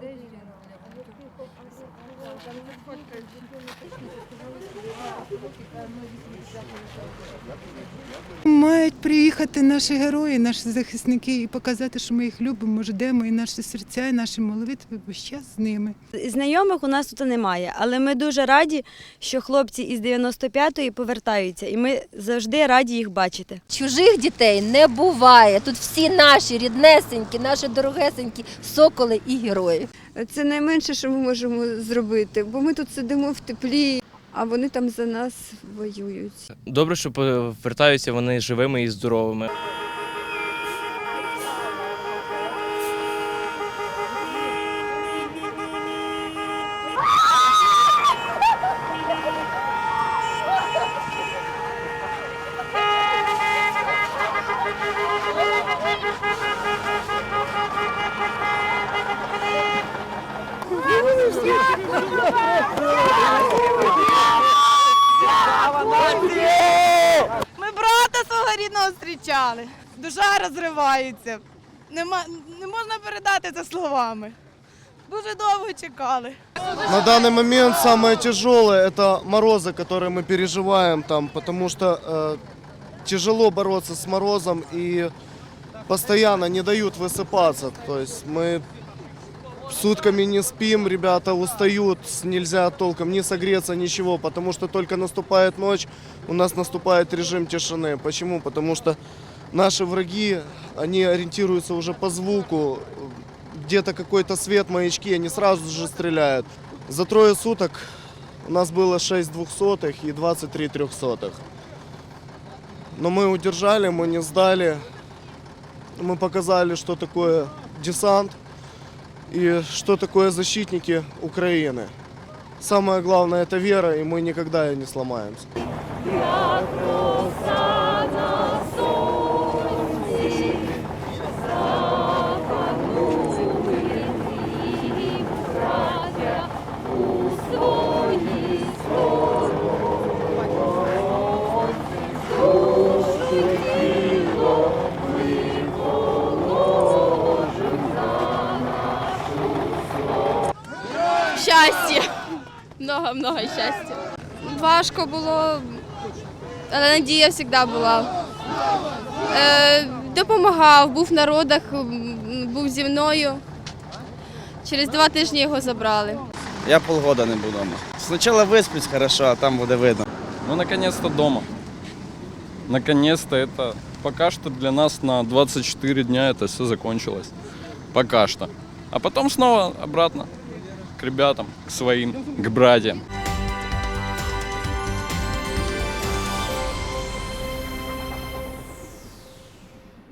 기대해 주셔서 Мають приїхати наші герої, наші захисники і показати, що ми їх любимо, ждемо, і наші серця, і наші молитви весь час з ними. Знайомих у нас тут немає, але ми дуже раді, що хлопці із 95-ї повертаються, і ми завжди раді їх бачити. Чужих дітей не буває. Тут всі наші ріднесенькі, наші дорогесенькі соколи і герої. Це найменше, що ми можемо зробити, бо ми тут сидимо в теплі, а вони там за нас воюють. Добре, що повертаються вони живими і здоровими. рідного зустрічали. Душа розривається. Нема, не можна передати це словами. Дуже довго чекали. На данный момент самое тяжелое это морозы, которые мы переживаем там, потому что э, тяжело бороться с морозом и постоянно не дают высыпаться. То есть мы сутками не спим, ребята устают, с- нельзя толком не согреться, ничего, потому что только наступает ночь, у нас наступает режим тишины. Почему? Потому что наши враги, они ориентируются уже по звуку, где-то какой-то свет, маячки, они сразу же стреляют. За трое суток у нас было 6 двухсотых и 23 трехсотых. Но мы удержали, мы не сдали. Мы показали, что такое десант и что такое защитники Украины. Самое главное это вера, и мы никогда и не сломаемся. Щастя. Много-много щастя. Важко було, але надія завжди була. Е, допомагав, був в народах, був зі мною. Через два тижні його забрали. Я полгода не був вдома. Спочатку висплюсь хорошо, а там буде видно. Ну, наконец-то дома. Наконец-то это пока что для нас на 24 дня это все закончилось. Пока что. А потом снова обратно ребятам, к своим, к братьям.